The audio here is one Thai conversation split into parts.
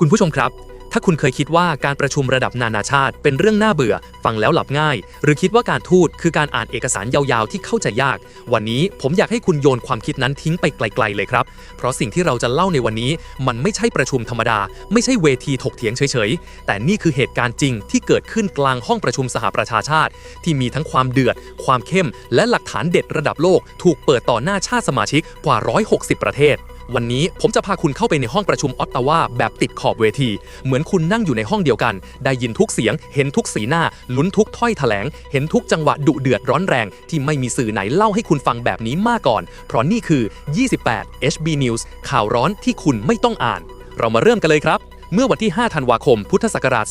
คุณผู้ชมครับ ถ้าคุณเคยคิดว่าการประชุมระดับนานาชาติ เป็นเรื่องน่าเบื่อ ฟังแล้วหลับง่าย หรือคิดว่าการทูตคือการอ่านเอกสารยาวๆ ที่เข้าใจยาก วันนี้ผมอยากให้คุณโยนความคิดนั้นทิ้งไปไกลๆเลยครับ เพราะสิ่งที่เราจะเล่าในวันนี้ มันไม่ใช่ประชุมธรรมดา ไม่ใช่เวทีถกเถียงเฉยๆ แต่นี่คือเหตุการณ์จริงที่เกิดขึ้นกลางห้องประชุมสหประชาชาติ ที่มีทั้งความเดือด ความเข้ม และหลักฐานเด็ดระดับโลก ถูกเปิดต่อหน้าชาติสมาชิกกว่า 160 ประเทศ วันนี้ผมจะพาคุณเข้าไปในห้องประชุมออตตาวาแบบติดขอบเวที เหมือนคุณนั่งอยู่ในห้องเดียวกัน ได้ยินทุกเสียง เห็นทุกสีหน้า ลุ้นทุกถ้อยแถลง เห็นทุกจังหวะดุเดือดร้อนแรง ที่ไม่มีสื่อไหนเล่าให้คุณฟังแบบนี้มาก่อน เพราะนี่คือ 28 HB News ข่าวร้อนที่คุณไม่ต้องอ่าน เรามาเริ่มกันเลยครับ เมื่อวันที่ 5 ธันวาคม พุทธศักราช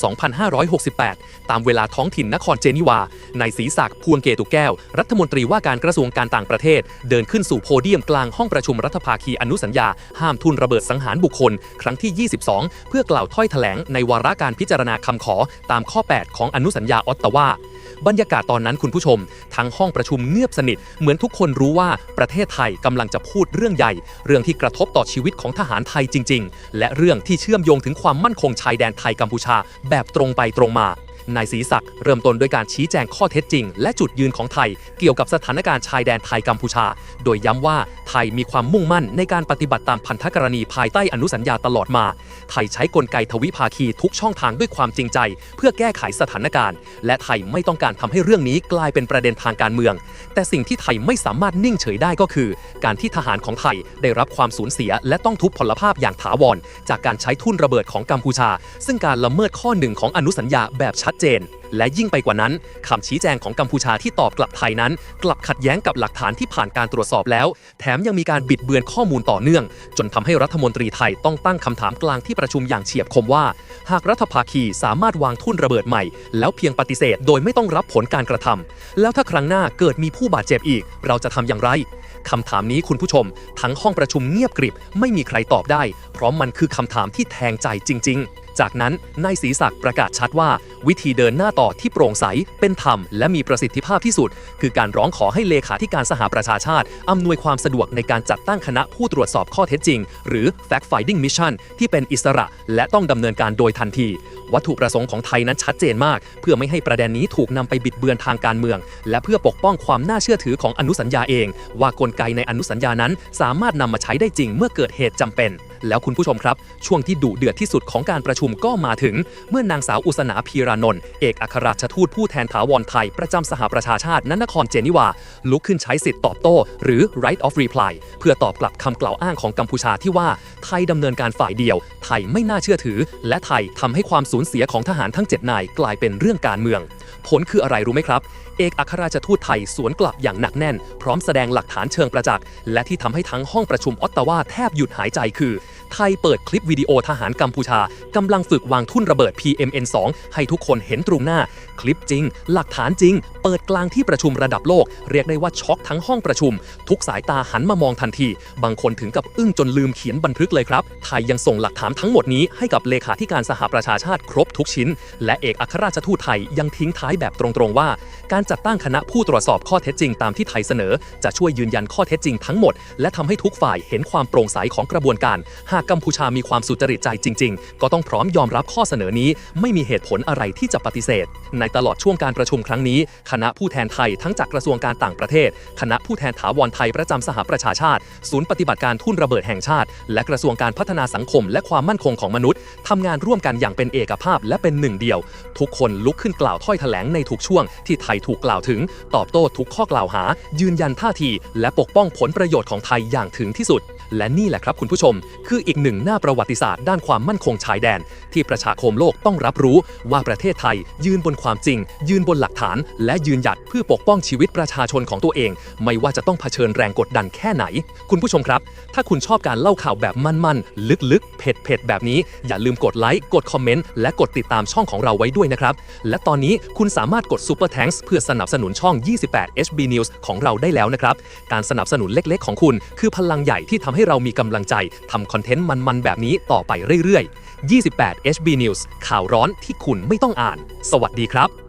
2568 ตามเวลาท้องถิ่นนครเจนีวา นายศรีศักดิ์พวงเกตุแก้ว รัฐมนตรีว่าการกระทรวงการต่างประเทศ เดินขึ้นสู่โพเดียมกลางห้องประชุมรัฐภาคีอนุสัญญา ห้ามทุนระเบิดสังหารบุคคล ครั้งที่ 22 เพื่อกล่าวถ้อยแถลงในวาระการพิจารณาคำขอตามข้อ 8 ของอนุสัญญาออตตาวา บรรยากาศตอนนั้นคุณผู้ชม ทั้งห้องประชุมเงียบสนิท เหมือนทุกคนรู้ว่าประเทศไทยกำลังจะพูดเรื่องใหญ่ เรื่องที่กระทบต่อชีวิตของทหารไทยจริง ๆ และเรื่องที่เชื่อมโยงถึงความมั่นคงชายแดนไทยกัมพูชา แบบตรงไปตรงมา นายศรีศักดิ์เริ่มต้นด้วยการชี้แจงข้อเท็จจริง และจุดยืนของไทย เกี่ยวกับสถานการณ์ชายแดนไทยกัมพูชา โดยย้ำว่าไทยมีความมุ่งมั่นในการปฏิบัติตามพันธกรณีภายใต้อนุสัญญาตลอดมา ไทยใช้กลไกทวิภาคีทุกช่องทางด้วยความจริงใจ เพื่อแก้ไขสถานการณ์ และไทยไม่ต้องการทำให้เรื่องนี้กลายเป็นประเด็นทางการเมือง แต่สิ่งที่ไทยไม่สามารถนิ่งเฉยได้ก็คือ การที่ทหารของไทยได้รับความสูญเสีย และต้องทุพพลภาพอย่างถาวร จากการใช้ทุ่นระเบิดของกัมพูชา ซึ่งการละเมิดข้อหนึ่งของอนุสัญญาแบบชัดเจนและยิ่งไปกว่านั้นคำชี้แจงของกัมพูชาที่ตอบกลับไทยนั้น กลับขัดแย้งกับหลักฐานที่ผ่านการตรวจสอบแล้ว แถมยังมีการบิดเบือนข้อมูลต่อเนื่อง จนทำให้รัฐมนตรีไทยต้องตั้งคำถามกลางที่ประชุมอย่างเฉียบคมว่า หากรัฐภาคีสามารถวางทุ่นระเบิดใหม่ แล้วเพียงปฏิเสธ โดยไม่ต้องรับผลการกระทำแล้วถ้าครั้งหน้าเกิดมีผู้บาดเจ็บอีก เราจะทำอย่างไรคำถามนี้คุณผู้ชม ทั้งห้องประชุมเงียบกริบ ไม่มีใครตอบได้ เพราะมันคือคำถามที่แทงใจจริง ๆ จากนั้นนายศรีศักดิ์ประกาศชัดว่า วิธีเดินหน้าต่อที่โปร่งใส เป็นธรรม และมีประสิทธิภาพที่สุด คือการร้องขอให้เลขาธิการสหประชาชาติ อำนวยความสะดวกในการจัดตั้งคณะผู้ตรวจสอบข้อเท็จจริง หรือ fact finding mission ที่เป็นอิสระ และต้องดำเนินการโดยทันที วัตถุประสงค์ของไทยนั้นชัดเจนมาก เพื่อไม่ให้ประเด็นนี้ถูกนำไปบิดเบือนทางการเมือง และเพื่อปกป้องความน่าเชื่อถือของอนุสัญญาเอง ว่ากลไกในอนุสัญญานั้น สามารถนำมาใช้ได้จริง เมื่อเกิดเหตุจำเป็นแล้วคุณผู้ชมครับ ช่วงที่ดุเดือดที่สุดของการประชุมก็มาถึง เมื่อนางสาวอุสนาพีรานนท์เอกอัครราชทูตผู้แทนถาวรไทย ประจำสหประชาชาติณนครเจนีวา ลุกขึ้นใช้สิทธิ์ตอบโต้ หรือ right of reply เพื่อตอบกลับคำกล่าวอ้างของกัมพูชาที่ว่า ไทยดำเนินการฝ่ายเดียว ไทยไม่น่าเชื่อถือ และไทยทำให้ความสูญเสียของทหารทั้ง 7 นายกลายเป็นเรื่องการเมือง ผลคืออะไรรู้ไหมครับ เอกอัครราชทูตไทยสวนกลับอย่างหนักแน่น พร้อมแสดงหลักฐานเชิงประจักษ์และที่ทำให้ทั้งห้องประชุมออตตาวาแทบหยุดหายใจคือ ไทยเปิดคลิปวิดีโอทหารกัมพูชากำลังฝึกวางทุ่นระเบิด PMN2 ให้ทุกคนเห็นตรงหน้า คลิปจริง หลักฐานจริง เปิดกลางที่ประชุมระดับโลก เรียกได้ว่าช็อกทั้งห้องประชุม ทุกสายตาหันมามองทันที บางคนถึงกับอึ้งจนลืมเขียนบันทึกเลยครับ ไทยยังส่งหลักฐานทั้งหมดนี้ให้กับเลขาธิการสหประชาชาติครบทุกชิ้น และเอกอัครราชทูตไทยยังทิ้งท้ายแบบตรงๆว่า การจัดตั้งคณะผู้ตรวจสอบข้อเท็จจริงตามที่ไทยเสนอ จะช่วยยืนยันข้อเท็จจริงทั้งหมด และทำให้ทุกฝ่ายเห็นความโปร่งใสของกระบวนการหากกัมพูชามีความสุจริตใจจริง ๆ ก็ต้องพร้อมยอมรับข้อเสนอนี้ ไม่มีเหตุผลอะไรที่จะปฏิเสธ ในตลอดช่วงการประชุมครั้งนี้ คณะผู้แทนไทยทั้งจากกระทรวงการต่างประเทศ คณะผู้แทนถาวรไทยประจำสหประชาชาติ ศูนย์ปฏิบัติการทุ่นระเบิดแห่งชาติ และกระทรวงการพัฒนาสังคม และความมั่นคงของมนุษย์ทำงานร่วมกันอย่างเป็นเอกภาพและเป็นหนึ่งเดียว ทุกคนลุกขึ้นกล่าวถ้อยแถลงในทุกช่วง ที่ไทยถูกกล่าวถึง ตอบโต้ทุกข้อกล่าวหา ยืนยันท่าที และปกป้องผลประโยชน์ของไทยอย่างถึงที่สุด และนี่แหละครับคุณผู้ชม คืออีกหนึ่งหน้าประวัติศาสตร์ด้านความมั่นคงชายแดน ที่ประชาคมโลกต้องรับรู้ว่าประเทศไทย ยืนบนความจริง ยืนบนหลักฐาน และยืนหยัดเพื่อปกป้องชีวิตประชาชนของตัวเอง ไม่ว่าจะต้องเผชิญแรงกดดันแค่ไหน คุณผู้ชมครับ ถ้าคุณชอบการเล่าข่าวแบบมั่นๆลึกๆเผ็ดๆแบบนี้ อย่าลืมกดไลค์กดคอมเมนต์และกดติดตามช่องของเราไว้ด้วยนะครับและตอนนี้คุณสามารถกด Super Thanks เพื่อสนับสนุนช่อง 28 HB News ของเราได้แล้วนะครับการสนับสนุนเล็ก ๆ ของคุณ คือพลังใหญ่ที่ทำให้เรามีกำลังใจทำคอนเทนต์มันๆ แบบนี้ต่อไปเรื่อยๆ 28 HB News ข่าวร้อนที่คุณไม่ต้องอ่าน สวัสดีครับ